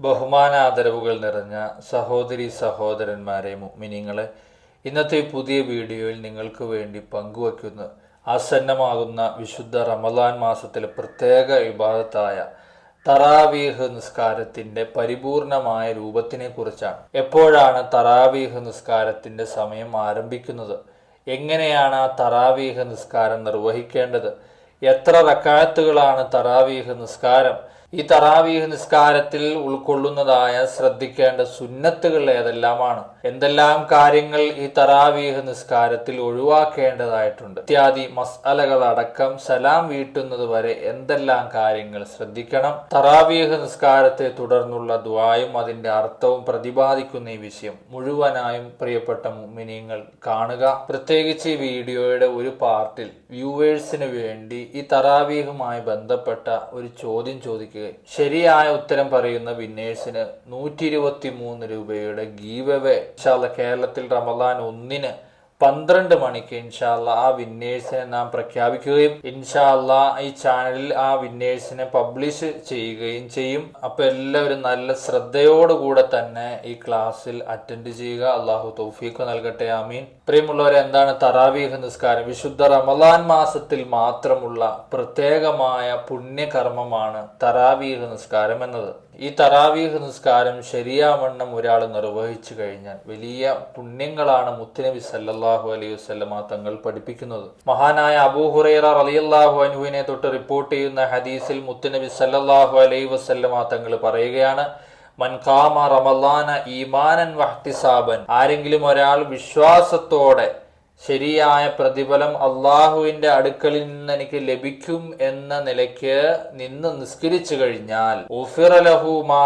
ബഹുമാനാദരവുകൾ നിറഞ്ഞ സഹോദരി സഹോദരന്മാരെ മിനിങ്ങളെ ഇന്നത്തെ പുതിയ വീഡിയോയിൽ നിങ്ങൾക്ക് വേണ്ടി പങ്കുവയ്ക്കുന്ന ആസന്നമാകുന്ന വിശുദ്ധ റമദാൻ മാസത്തിലെ പ്രത്യേക വിഭാഗത്തായ തറാവീഹ് നിസ്കാരത്തിന്റെ പരിപൂർണമായ രൂപത്തിനെ കുറിച്ചാണ് എപ്പോഴാണ് തറാവീഹ് നിസ്കാരത്തിന്റെ സമയം ആരംഭിക്കുന്നത്? എങ്ങനെയാണ് ആ തറാവീഹ് നിസ്കാരം നിർവഹിക്കേണ്ടത്? എത്ര റക്കാത്തുകളാണ് തറാവീഹ് നിസ്കാരം? ഈ തറാവീഹ് നിസ്കാരത്തിൽ ഉൾക്കൊള്ളുന്നതായ ശ്രദ്ധിക്കേണ്ട സുന്നത്തുകൾ ഏതെല്ലാമാണ്? എന്തെല്ലാം കാര്യങ്ങൾ ഈ തറാവീഹ് നിസ്കാരത്തിൽ ഒഴിവാക്കേണ്ടതായിട്ടുണ്ട്? ഇത്യാദി മസാലകൾ സലാം വീട്ടുന്നത് വരെ എന്തെല്ലാം കാര്യങ്ങൾ ശ്രദ്ധിക്കണം? തറാവീഹ് നിസ്കാരത്തെ തുടർന്നുള്ള ദ്വായും അതിന്റെ അർത്ഥവും പ്രതിപാദിക്കുന്ന ഈ വിഷയം മുഴുവനായും പ്രിയപ്പെട്ട മുഅ്മിനീങ്ങൾ കാണുക. പ്രത്യേകിച്ച് ഈ വീഡിയോയുടെ ഒരു പാർട്ടിൽ വ്യൂവേഴ്സിന് വേണ്ടി ഈ തറാവീഹുമായി ബന്ധപ്പെട്ട ഒരു ചോദ്യം ചോദിക്കുക ശരിയായ ഉത്തരം പറയുന്ന വിന്നേഴ്സിന് നൂറ്റി ഇരുപത്തി മൂന്ന് രൂപയുടെ ഗീവവേ കേരളത്തിൽ റമദാൻ ഒന്നിന് പന്ത്രണ്ട് മണിക്ക് ഇൻഷാല്ല ആ വിന്നേഴ്സിനെ നാം പ്രഖ്യാപിക്കുകയും ഇൻഷാല്ല ഈ ചാനലിൽ ആ വിന്നേഴ്സിനെ പബ്ലിഷ് ചെയ്യുകയും ചെയ്യും. അപ്പൊ എല്ലാവരും നല്ല ശ്രദ്ധയോടുകൂടെ തന്നെ ഈ ക്ലാസ്സിൽ അറ്റൻഡ് ചെയ്യുക. അള്ളാഹു തൗഫീഖ് നൽകട്ടെ. ആമീൻ. പ്രിയമുള്ളവരെ എന്താണ് തറാവീഹ് നിസ്കാരം? വിശുദ്ധ റമദാൻ മാസത്തിൽ മാത്രമുള്ള പ്രത്യേകമായ പുണ്യകർമ്മമാണ് തറാവീഹ് നിസ്കാരം എന്നത്. ഈ തറാവീഹ് നിസ്കാരം ശരിയാവണ്ണം ഒരാൾ നിർവഹിച്ചു കഴിഞ്ഞാൽ വലിയ പുണ്യങ്ങളാണ് മുത്തുനബി സല്ലാഹു അലൈഹി വസല്ലമ തങ്ങൾ പഠിപ്പിക്കുന്നത്. മഹാനായ അബൂഹുറൈറ റളിയല്ലാഹു അൻഹുവിനെ തൊട്ട് റിപ്പോർട്ട് ചെയ്യുന്ന ഹദീസിൽ മുത്തുനബി സല്ലാഹു അലൈഹി വസല്ലമ തങ്ങൾ പറയുകയാണ് മൻകാമ റമലാന ഈമാനൻ വഹ്തിസാബൻ ആരെങ്കിലും ഒരാൾ വിശ്വാസത്തോടെ ശരിയായ പ്രതിഫലം അള്ളാഹുവിന്റെ അടുക്കലിൽ നിന്ന് എനിക്ക് ലഭിക്കും എന്ന നിലയ്ക്ക് നിന്ന് നിസ്കരിച്ചു കഴിഞ്ഞാൽ മാ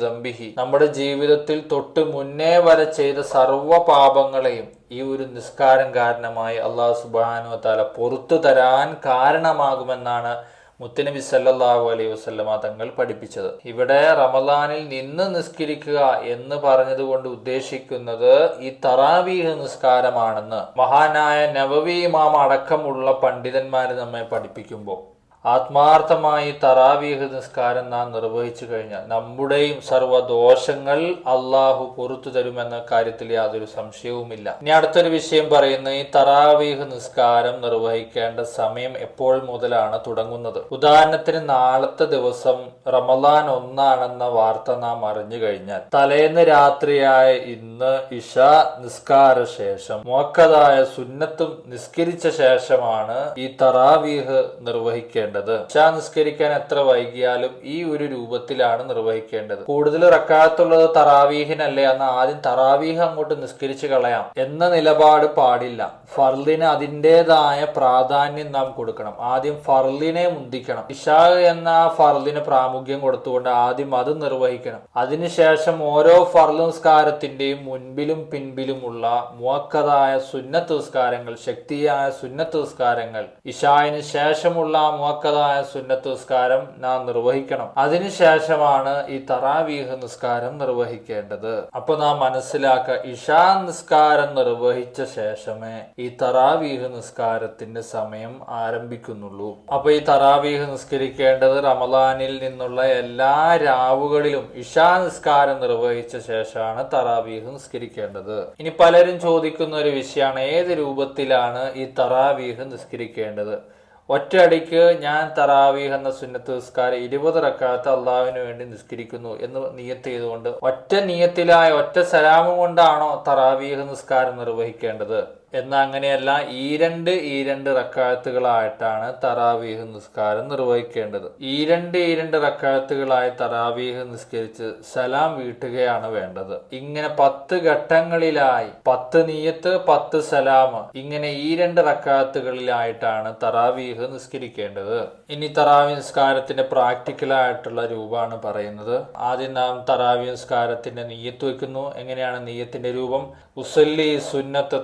സംബിഹി നമ്മുടെ ജീവിതത്തിൽ തൊട്ട് മുന്നേ വരെ ചെയ്ത സർവ പാപങ്ങളെയും ഈ ഒരു നിസ്കാരം കാരണമായി അള്ളാഹു സുബാനു താല പുറത്തു തരാൻ കാരണമാകുമെന്നാണ് മുത്തനബി സല്ലാഹു അലൈഹി വസ്ലമ തങ്ങൾ പഠിപ്പിച്ചത്. ഇവിടെ റമദാനിൽ നിന്ന് നിസ്കരിക്കുക എന്ന് പറഞ്ഞതുകൊണ്ട് ഉദ്ദേശിക്കുന്നത് ഈ തറാവീഹ് നിസ്കാരമാണെന്ന്. മഹാനായ നവവി ഇമാം അടക്കമുള്ള പണ്ഡിതന്മാർ നമ്മെ പഠിപ്പിക്കുമ്പോൾ ആത്മാർത്ഥമായി തറാവീഹ് നിസ്കാരം നാം നിർവഹിച്ചു കഴിഞ്ഞാൽ നമ്മുടെയും സർവദോഷങ്ങൾ അള്ളാഹു പുറത്തു തരുമെന്ന കാര്യത്തിൽ യാതൊരു സംശയവുമില്ല. ഇനി അടുത്തൊരു വിഷയം പറയുന്നത് ഈ തറാവീഹ് നിസ്കാരം നിർവഹിക്കേണ്ട സമയം എപ്പോൾ മുതലാണ് തുടങ്ങുന്നത്? ഉദാഹരണത്തിന് നാളത്തെ ദിവസം റമദാൻ ഒന്നാണെന്ന വാർത്ത നാം അറിഞ്ഞു കഴിഞ്ഞാൽ തലേന്ന് രാത്രിയായ ഇന്ന് ഇഷ നിസ്കാര ശേഷം മോക്കതായ സുന്നത്തും നിസ്കരിച്ച ശേഷമാണ് ഈ തറാവീഹ് നിർവഹിക്കേണ്ടത്. ഇഷ നിസ്കരിക്കാൻ എത്ര വൈകിയാലും ഈ ഒരു രൂപത്തിലാണ് നിർവഹിക്കേണ്ടത്. കൂടുതൽ റക്കാത്തുള്ളത് തറാവീഹിനല്ലേ അന്ന് ആദ്യം തറാവീഹ് അങ്ങോട്ട് നിസ്കരിച്ച് കളയാം എന്ന നിലപാട് പാടില്ല. ഫർലിന് അതിന്റെതായ പ്രാധാന്യം നാം കൊടുക്കണം. ആദ്യം ഫർലിനെ മുന്തിക്കണം. ഇഷാ എന്ന ഫർലിന് പ്രാമുഖ്യം കൊടുത്തുകൊണ്ട് ആദ്യം അത് നിർവഹിക്കണം. അതിനുശേഷം ഓരോ ഫർലു നിസ്കാരത്തിന്റെയും മുൻപിലും പിൻപിലുമുള്ള മുവക്കതായ സുന്നത്ത് നിസ്കാരങ്ങൾ ശക്തിയായ സുന്നത്ത് നിസ്കാരങ്ങൾ ഇഷായിന് ശേഷമുള്ള മുവക്കതായ സുന്നത്ത് നിസ്കാരം നാം നിർവഹിക്കണം. അതിനുശേഷമാണ് ഈ തറാവീഹ് നിസ്കാരം നിർവഹിക്കേണ്ടത്. അപ്പൊ നാം മനസ്സിലാക്ക ഇഷാ നിസ്കാരം നിർവഹിച്ച ശേഷമേ ഈ തറാവീഹ് നിസ്കാരത്തിന്റെ സമയം ആരംഭിക്കുന്നുള്ളൂ. അപ്പൊ ഈ തറാവീഹ് നിസ്കരിക്കേണ്ടത് റമദാനിൽ നിന്നുള്ള എല്ലാ രാവുകളിലും ഇഷാ നിസ്കാരം നിർവഹിച്ച ശേഷമാണ് തറാവീഹ് നിസ്കരിക്കേണ്ടത്. ഇനി പലരും ചോദിക്കുന്ന ഒരു വിഷയമാണ് ഏത് രൂപത്തിലാണ് ഈ തറാവീഹ് നിസ്കരിക്കേണ്ടത്? ഒറ്റയടിക്ക് ഞാൻ തറാവീഹ് എന്ന സുന്നത്ത് നിസ്കാരം ഇരുപത് റക്കാത്ത് അള്ളാഹുവിന് വേണ്ടി നിസ്കരിക്കുന്നു എന്ന് നിയത്ത് ചെയ്തുകൊണ്ട് ഒറ്റ നിയത്തിലായ ഒറ്റ സലാമം കൊണ്ടാണോ തറാവീഹ് നിസ്കാരം നിർവഹിക്കേണ്ടത്? എന്നാൽ അങ്ങനെയല്ല ഈ രണ്ട് ഈ രണ്ട് റക്കാഴത്തുകളായിട്ടാണ് തറാവീഹ് നിസ്കാരം നിർവഹിക്കേണ്ടത്. ഈ രണ്ട് ഈ രണ്ട് റക്കാഴത്തുകളായി തറാവീഹ് നിസ്കരിച്ച് സലാം വീട്ടുകയാണ് വേണ്ടത്. ഇങ്ങനെ പത്ത് ഘട്ടങ്ങളിലായി പത്ത് നീയത്ത് പത്ത് സലാം ഇങ്ങനെ ഈ രണ്ട് റക്കാഴത്തുകളിലായിട്ടാണ് തറാവീഹ് നിസ്കരിക്കേണ്ടത്. ഇനി തറാവി നിസ്കാരത്തിന്റെ പ്രാക്ടിക്കൽ ആയിട്ടുള്ള രൂപമാണ് പറയുന്നത്. ആദ്യം നാം തറാവി നിസ്കാരത്തിന്റെ നീയത്ത് വെക്കുന്നു എങ്ങനെയാണ് നീയത്തിന്റെ രൂപം? ഉസല്ലി സുന്നത്ത്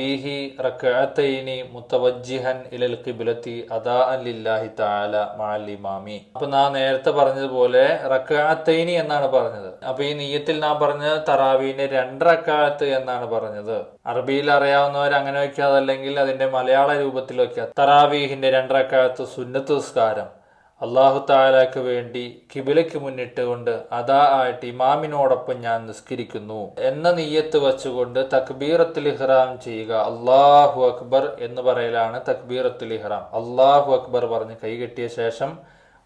തറാവീഹി റക്കഅത്തൈനി മുത്തവജ്ജിഹൻ ഇലൽ ഖിബ്ലത്തി അദാ ലില്ലാഹി തആല മാലിമാമി അപ്പൊ നാം നേരത്തെ പറഞ്ഞതുപോലെ റക്കഅത്തൈനി എന്നാണ് പറഞ്ഞത്. അപ്പൊ ഈ നീയത്തിൽ നാം പറഞ്ഞത് തറാവീനെ രണ്ട് റക്കാത്ത് എന്നാണ് പറഞ്ഞത്. അറബിയിൽ അറിയാവുന്നവർ അങ്ങനെ വെക്കാതല്ലെങ്കിൽ അതിന്റെ മലയാള രൂപത്തിൽ വെക്കുക തറാവീഹിന്റെ രണ്ടറക്കാലത്ത് സുന്നത്ത് നിസ്കാരം. അള്ളാഹു താലാക്ക് വേണ്ടി കിബിലയ്ക്ക് മുന്നിട്ടുകൊണ്ട് അതാ ആയിട്ട് ഇമാമിനോടൊപ്പം ഞാൻ നിസ്കരിക്കുന്നു എന്ന നീയത്ത് വച്ചുകൊണ്ട് തക്ബീറത്തിൽ ഇഹ്റാം ചെയ്യുക. അള്ളാഹു അക്ബർ എന്ന് പറയലാണ് തക്ബീറത്തിൽ ഇഹ്റാം. അള്ളാഹു അക്ബർ പറഞ്ഞ് കൈകെട്ടിയ ശേഷം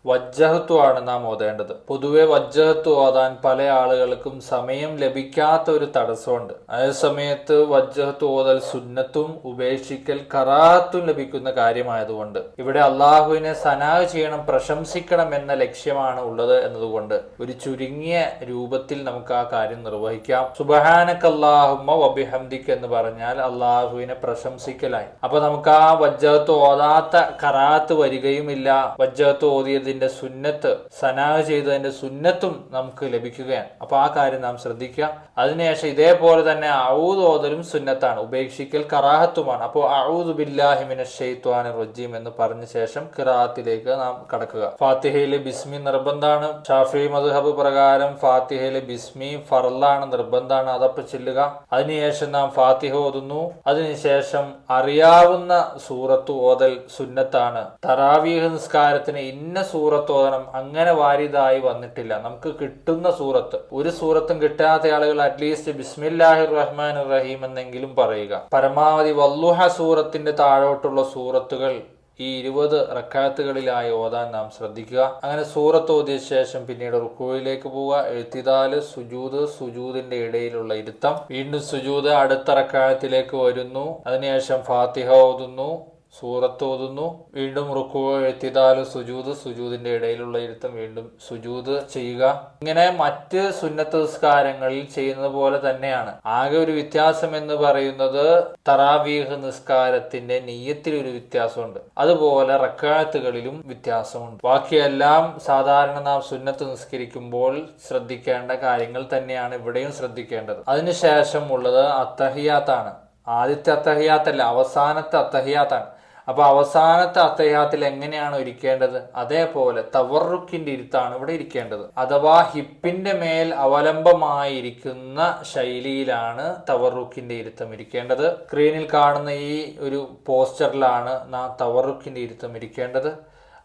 വജ്ജഹത്വ ആണ് നാം ഓതേണ്ടത്. പൊതുവെ വജ്ജഹത്ത് ഓതാൻ പല ആളുകൾക്കും സമയം ലഭിക്കാത്ത ഒരു തടസ്സമുണ്ട്. അതേ സമയത്ത് വജ്ജഹത്വ ഓതൽ സുന്നത്തും ഉപേക്ഷിക്കൽ കറാത്തും ലഭിക്കുന്ന കാര്യമായതുകൊണ്ട് ഇവിടെ അള്ളാഹുവിനെ സനാഹ് ചെയ്യണം പ്രശംസിക്കണം എന്ന ലക്ഷ്യമാണ് ഉള്ളത് എന്നതുകൊണ്ട് ഒരു ചുരുങ്ങിയ രൂപത്തിൽ നമുക്ക് ആ കാര്യം നിർവഹിക്കാം. സുബഹാനക്കല്ലാഹുമ്മ വബിഹംദിക്ക് എന്ന് പറഞ്ഞാൽ അള്ളാഹുവിനെ പ്രശംസിക്കലായി. അപ്പൊ നമുക്ക് ആ വജ്ജഹത്ത് ഓതാത്ത കറാത്ത് വരികയുമില്ല. വജ്ജഹത്ത് ഓതിയതിന്റെ സുന്നത്ത് സനാഹ ചെയ്തതിന്റെ സുന്നത്തും നമുക്ക് ലഭിക്കുകയാണ്. അപ്പൊ ആ കാര്യം നാം ശ്രദ്ധിക്കുക. അതിനുശേഷം ഇതേപോലെ തന്നെ ഔദ് ഓതലും സുന്നത്താണ്. ഉപേക്ഷിക്കൽ കറാഹത്തുമാണ്. അപ്പോൾ ഔദ് ബില്ലാഹിമിന ഷെയ്ത്വാൻ റജീം എന്ന് പറഞ്ഞ ശേഷം കിറാത്തിലേക്ക് നാം കടക്കുക. ഫാത്തിഹയിലെ ബിസ്മി നിർബന്ധമാണ്. ഷാഫി മദ്ഹബ് പ്രകാരം ഫാത്തിഹയിലെ ബിസ്മി ഫറലാണ് നിർബന്ധമാണ്. അതപ്പോ ചെല്ലുക. അതിനുശേഷം നാം ഫാത്തിഹ ഓതുന്നു. അതിനുശേഷം അറിയാവുന്ന സൂറത്ത് ഓതൽ സുന്നത്താണ്. തറാവീഹ് നിസ്കാരത്തിന് ഇന്ന സൂറത്ത് ഓതണം അങ്ങനെ വാരിതായി വന്നിട്ടില്ല. നമുക്ക് കിട്ടുന്ന സൂറത്ത് ഒരു സൂറത്തും കിട്ടാത്ത ആളുകൾ അറ്റ്ലീസ്റ്റ് ബിസ്മില്ലാഹിർ റഹ്മാൻ റഹീം എന്നെങ്കിലും പറയുക. പരമാവധി വല്ലുഹ സൂറത്തിന്റെ താഴോട്ടുള്ള സൂറത്തുകൾ ഈ ഇരുപത് റക്കാത്തുകളിലായി ഓതാൻ നാം ശ്രദ്ധിക്കുക. അങ്ങനെ സൂറത്ത് ഓതിയ ശേഷം പിന്നീട് റുക്കുവിലേക്ക് പോവുക. എഴുത്തിതാൽ സുജൂത് സുജൂതിന്റെ ഇടയിലുള്ള ഇരുത്തം. വീണ്ടും സുജൂത് അടുത്ത റക്കായത്തിലേക്ക് വരുന്നു. അതിനുശേഷം ഫാത്തിഹ ഓതുന്നു. സൂറത്ത് ഓതുന്നു വീണ്ടും റുക്കു എത്തിതാൽ സുജൂത് സുജൂതിന്റെ ഇടയിലുള്ള ഇരുത്തം വീണ്ടും സുജൂത് ചെയ്യുക. ഇങ്ങനെ മറ്റ് സുന്നത്ത് നിസ്കാരങ്ങളിൽ ചെയ്യുന്നത് പോലെ തന്നെയാണ്. ആകെ ഒരു വ്യത്യാസം എന്ന് പറയുന്നത് തറാവീഹ് നിസ്കാരത്തിന്റെ നെയ്യത്തിൽ ഒരു വ്യത്യാസമുണ്ട്. അതുപോലെ റക്കാഴത്തുകളിലും വ്യത്യാസമുണ്ട്. ബാക്കിയെല്ലാം സാധാരണ നാം സുന്നത്ത് നിസ്കരിക്കുമ്പോൾ ശ്രദ്ധിക്കേണ്ട കാര്യങ്ങൾ തന്നെയാണ് ഇവിടെയും ശ്രദ്ധിക്കേണ്ടത്. അതിനുശേഷം ഉള്ളത് അത്തഹിയാത്താണ്. ആദ്യത്തെ അത്തഹിയാത്തല്ല അവസാനത്തെ അത്തഹിയാത്താണ്. അപ്പൊ അവസാനത്തെ അത്തയാത്തിൽ എങ്ങനെയാണ് ഇരിക്കേണ്ടത്? അതേപോലെ തവറുക്കിന്റെ ഇരുത്താണ് ഇവിടെ ഇരിക്കേണ്ടത്. അഥവാ ഹിപ്പിന്റെ മേൽ അവലംബമായിരിക്കുന്ന ശൈലിയിലാണ് തവറുക്കിന്റെ ഇരുത്തം ഇരിക്കേണ്ടത്. സ്ക്രീനിൽ കാണുന്ന ഈ ഒരു പോസ്റ്ററിലാണ് നാം തവറുക്കിന്റെ ഇരുത്തം ഇരിക്കേണ്ടത്.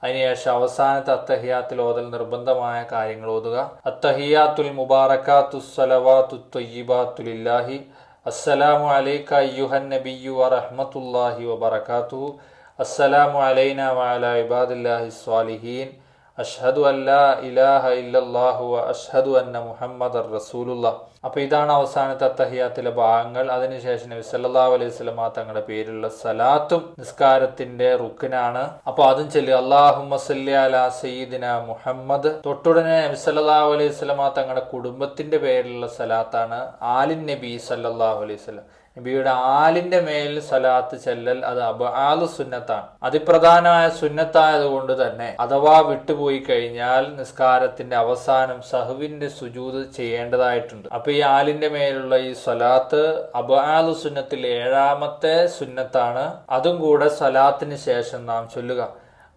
അതിനുശേഷം അവസാനത്തെ അത്തഹിയാത്തിൽ ഓതൽ നിർബന്ധമായ കാര്യങ്ങൾ ഓതുക. അത്തഹിയാത്തുൽ മുബാറക്കാത്തു തൊയ്യബാത്തുലില്ലാഹി. അസ്സലാമു അലൈക അയ്യുഹൻ നബിയു വറഹ്മത്തുള്ളാഹി വബറകാതുഹു. അസ്സലാമു അലൈന വഅല ഇബാദില്ലാഹി സ്വാലിഹീൻ. അഷ്ഹദു അല്ലാ ഇലാഹ ഇല്ലല്ലാഹു വ അഷ്ഹദു അന്ന മുഹമ്മദ് റസൂലുള്ള. അപ്പോൾ ഇതാണ് അവസാനത്തെ അത്തഹിയാത്തിലെ ഭാഗങ്ങൾ. അതിനുശേഷം നബി സല്ലല്ലാഹു അലൈഹി സ്വലമ തങ്ങളുടെ പേരിലുള്ള സലാത്തും നിസ്കാരത്തിന്റെ റുക്കിനാണ്. അപ്പോൾ അതും ചൊല്ലി. അല്ലാഹുമ്മ സല്ലി അലാ സയ്യിദിന മുഹമ്മദ്. തൊട്ടുടനെ നബി സല്ലല്ലാഹു അലൈഹി സ്വലമ തങ്ങളുടെ കുടുംബത്തിന്റെ പേരിലുള്ള സലാത്താണ് ആലിൻ നബി സല്ലല്ലാഹു അലൈഹി വസല്ലം. നബിയുടെ ആലിന്റെ മേൽ സലാത്ത് ചെല്ലൽ അത് ആൽ സുന്നത്താണ്. അതിപ്രധാനമായ സുന്നത്തായതുകൊണ്ട് തന്നെ അഥവാ വിട്ടുപോയി കഴിഞ്ഞാൽ നിസ്കാരത്തിന്റെ അവസാനം സഹുവിന്റെ സുജൂത് ചെയ്യേണ്ടതായിട്ടുണ്ട്. അപ്പൊ ഈ ആലിന്റെ മേലുള്ള ഈ സ്വലാത്ത് അബാലു സുന്നത്തിൽ ഏഴാമത്തെ സുന്നത്താണ്. അതും കൂടെ സലാത്തിന് ശേഷം നാം ചൊല്ലുക.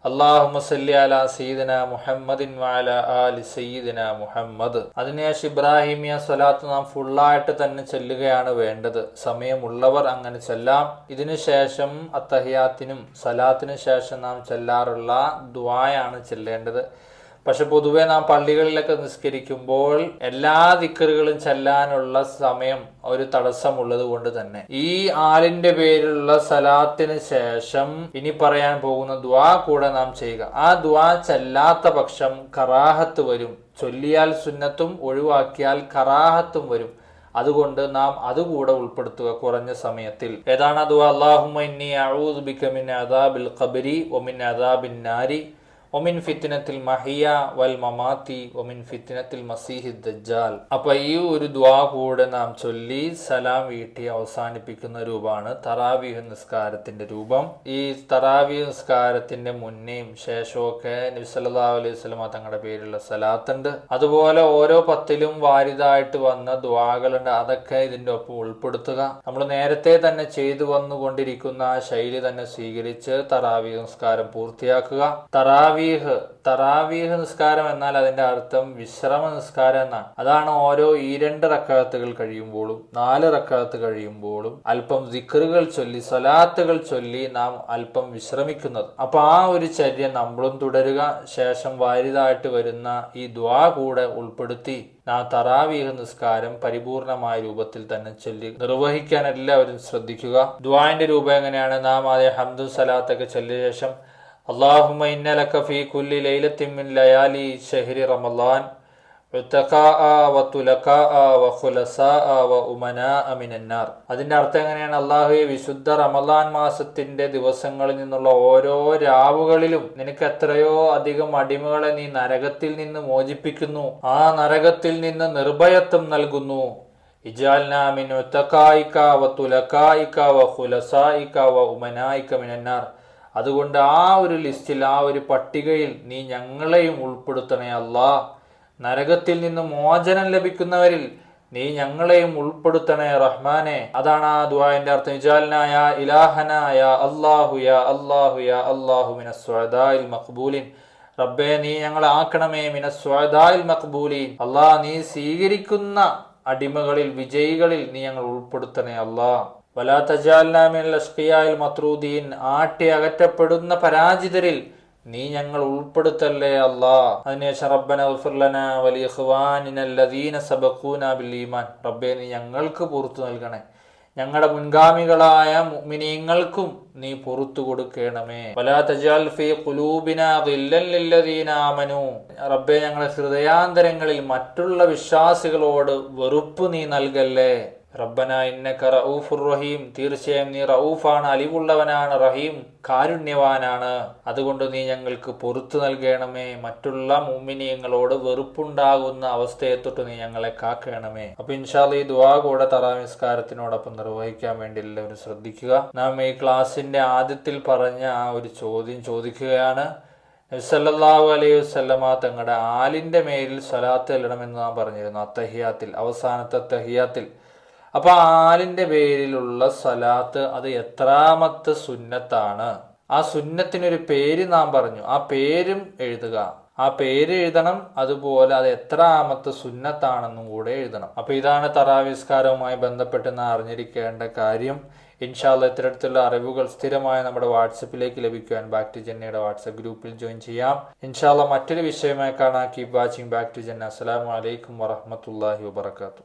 അള്ളാഹുമ സല്ലി അല സയ്യിദന മുഹമ്മദിൻ വാല ആലി സയ്യിദിന മുഹമ്മദ്. അതിനുശേഷം ഇബ്രാഹിമിയ സ്വലാത്ത് നാം ഫുള്ളായിട്ട് തന്നെ ചെല്ലുകയാണ് വേണ്ടത്. സമയമുള്ളവർ അങ്ങനെ ചെല്ലാം. ഇതിനുശേഷം അത്തഹിയാത്തിനും സലാത്തിനു ശേഷം നാം ചെല്ലാറുള്ള ദ്വായാണ് ചെല്ലേണ്ടത്. പക്ഷെ പൊതുവെ നാം പള്ളികളിലൊക്കെ നിസ്കരിക്കുമ്പോൾ എല്ലാ ദിക്കറുകളും ചെല്ലാനുള്ള സമയം ഒരു തടസ്സമുള്ളത് കൊണ്ട് തന്നെ. ഈ ആലിന്റെ പേരിലുള്ള സലാത്തിന് ശേഷം ഇനി പറയാൻ പോകുന്ന ദ്വാ കൂടെ നാം ചെയ്യുക. ആ ദ്വാ ചെല്ലാത്ത പക്ഷം കറാഹത്ത് വരും. ചൊല്ലിയാൽ സുന്നത്തും ഒഴിവാക്കിയാൽ കറാഹത്തും വരും. അതുകൊണ്ട് നാം അതുകൂടെ ഉൾപ്പെടുത്തുക കുറഞ്ഞ സമയത്തിൽ. ഏതാണ് അത് അള്ളാഹുമിൻ അദാബിൽ ഖബരി ഒമിൻ അദാബിൻ നാരി ഒമിൻ ഫിത്തിനത്തിൽ മഹിയ വൽ മമാത്തി ഒമിൻ ഫിത്തിനത്തിൽ മസീഹി ദജ്ജാൽ അപ്പൊ ഈ ഒരു ദ്വാ കൂടെ നാം ചൊല്ലി സലാം വീട്ടി അവസാനിപ്പിക്കുന്ന രൂപമാണ് തറാവീഹ് നിസ്കാരത്തിന്റെ രൂപം. ഈ തറാവീഹ് നിസ്കാരത്തിന്റെ മുന്നേയും ശേഷമൊക്കെ നബിസല്ലാ അലൈഹി സ്വലമ തങ്ങളുടെ പേരിലുള്ള സലാത്തുണ്ട്. അതുപോലെ ഓരോ പത്തിലും വാരിതായിട്ട് വന്ന ദ്വാകളുണ്ട്. അതൊക്കെ ഇതിന്റെ ഒപ്പം ഉൾപ്പെടുത്തുക. നമ്മൾ നേരത്തെ തന്നെ ചെയ്തു വന്നുകൊണ്ടിരിക്കുന്ന ആ ശൈലി തന്നെ സ്വീകരിച്ച് തറാവീഹ് നിസ്കാരം പൂർത്തിയാക്കുക. തറാവി തറാവീഹ്. തറാവീഹ് നിസ്കാരം എന്നാൽ അതിന്റെ അർത്ഥം വിശ്രമ നിസ്കാരം എന്നാണ്. അതാണ് ഓരോ ഈ രണ്ട് റക്കാത്തുകൾ കഴിയുമ്പോഴും നാല് റക്കാത്ത് കഴിയുമ്പോഴും അല്പം ദിക്കറുകൾ ചൊല്ലി സ്വലാത്തുകൾ ചൊല്ലി നാം അല്പം വിശ്രമിക്കുന്നത്. അപ്പൊ ആ ഒരു ചര്യ നമ്മളും തുടരുക. ശേഷം വാരിതായിട്ട് വരുന്ന ഈ ദ്വാ കൂടെ ഉൾപ്പെടുത്തി നാം തറാവീഹ് നിസ്കാരം പരിപൂർണമായ രൂപത്തിൽ തന്നെ ചൊല്ലി നിർവഹിക്കാൻ എല്ലാവരും ശ്രദ്ധിക്കുക. ദ്വാന്റെ രൂപം എങ്ങനെയാണ്? നാം ആദ്യം ഹംദും സലാത്തൊക്കെ ചൊല്ലിയ ശേഷം അള്ളാഹുമ ഇന്നലക ഫീ കുല്ലി ലൈലത്തിൻ മിൻ ലയാലി ഷഹ്രി റമളാൻ ഉത്തഖാഅ വതുലഖാഅ വഖുലസാഅ വഉമനാഅ മിനന്നാർ. അതിന്റെ അർത്ഥം എങ്ങനെയാണ്? അള്ളാഹുവെ വിശുദ്ധ റമദാൻ മാസത്തിന്റെ ദിവസങ്ങളിൽ നിന്നുള്ള ഓരോ രാവുകളിലും നിനക്ക് എത്രയോ അധികം അടിമകളെ നീ നരകത്തിൽ നിന്ന് മോചിപ്പിക്കുന്നു. ആ നരകത്തിൽ നിന്ന് നിർഭയത്വം നൽകുന്നു. ഇജാൽനാ മിൻ വ വതുലഖായിക വ ഉമനായിക്ക മിനന്നാർ. അതുകൊണ്ട് ആ ഒരു ലിസ്റ്റിൽ ആ ഒരു പട്ടികയിൽ നീ ഞങ്ങളെയും ഉൾപ്പെടുത്തണേ അല്ല. നരകത്തിൽ നിന്ന് മോചനം ലഭിക്കുന്നവരിൽ നീ ഞങ്ങളെയും ഉൾപ്പെടുത്തണേ റഹ്മാനെ. അതാണ് ആ ദുആന്റെ അർത്ഥം. ഇജാൽനായ ഇലാഹനായ അല്ലാഹുയ അല്ലാഹുയ അല്ലാഹു മിനസ്വദായിൽ മഖ്ബൂലിൻ. റബ്ബെ നീ ഞങ്ങളെ ആക്കണമേ മിനസ്വദായിൽ മഖ്ബൂലിൻ. അല്ലാ നീ സ്വീകരിക്കുന്ന അടിമകളിൽ വിജയികളിൽ നീ ഞങ്ങൾ ഉൾപ്പെടുത്തണേ അല്ലാ. വലാ മത്രൂദീൻ ആട്ടി അകറ്റപ്പെടുന്ന പരാജിതരിൽ നീ ഞങ്ങൾ ഉൾപ്പെടുത്തല്ലേ അല്ലാ? അതിനുശേഷം റബ്ബന റബ്ബെ നീ ഞങ്ങൾക്ക് പുറത്തു നൽകണേ. ഞങ്ങളുടെ മുൻഗാമികളായ മുഅ്മിനീങ്ങൾക്കും നീ പുറത്തു കൊടുക്കണമേ. വലാ തജാൽ ഫീ റബ്ബെ ഞങ്ങളുടെ ഹൃദയാന്തരങ്ങളിൽ മറ്റുള്ള വിശ്വാസികളോട് വെറുപ്പ് നീ നൽകല്ലേ? റബ്ബന ഇന്നക്ക റഊഫുർ റഹീം. തീർച്ചയായും നീ റഊഫാണ് അലിവുള്ളവനാണ് റഹീം കാരുണ്യവാനാണ്. അതുകൊണ്ട് നീ ഞങ്ങൾക്ക് പൊറത്തു നൽകണമേ. മറ്റുള്ള മുമ്മിനിയങ്ങളോട് വെറുപ്പുണ്ടാകുന്ന അവസ്ഥയെ തൊട്ട് നീ ഞങ്ങളെ കാക്കണമേ. അപ്പൊ ഇൻഷാൽ ഈ ദുവാ കൂടെ തറാമിസ്കാരത്തിനോടൊപ്പം നിർവഹിക്കാൻ വേണ്ടി എല്ലാവരും ശ്രദ്ധിക്കുക. നാം ഈ ക്ലാസിന്റെ ആദ്യത്തിൽ പറഞ്ഞ ആ ഒരു ചോദ്യം ചോദിക്കുകയാണ്. നബ്സല്ലാഹു അലൈഹി വസ്ലമ തങ്ങളുടെ ആലിന്റെ മേലിൽ സ്വലാത്ത് എല്ലണമെന്ന് നാം പറഞ്ഞിരുന്നു. അത്തഹിയാത്തിൽ അവസാനത്തെ തഹിയാത്തിൽ അപ്പൊ ആലിന്റെ പേരിലുള്ള സലാത്ത് അത് എത്രാമത്തെ സുന്നത്താണ്? ആ സുന്നത്തിനൊരു പേര് നാം പറഞ്ഞു. ആ പേരും എഴുതുക. ആ പേര് എഴുതണം അതുപോലെ അത് എത്രാമത്തെ സുന്നത്താണെന്നും കൂടെ എഴുതണം. അപ്പൊ ഇതാണ് തറാവിസ്കാരവുമായി ബന്ധപ്പെട്ട് നാം അറിഞ്ഞിരിക്കേണ്ട കാര്യം. ഇൻഷാല്ല ഇത്തരത്തിലുള്ള അറിവുകൾ സ്ഥിരമായി നമ്മുടെ വാട്സപ്പിലേക്ക് ലഭിക്കുവാൻ ബാക്ക് ടു ജെന്നയുടെ വാട്സപ്പ് ഗ്രൂപ്പിൽ ജോയിൻ ചെയ്യാം. ഇൻഷാല്ല മറ്റൊരു വിഷയമായി കാണാം. കീപ് വാച്ചിങ് ബാക്ക് ടു ജെന്ന അസ്സലാമു അലൈക്കും വറഹമത്തല്ലാഹി വബർക്കാത്തു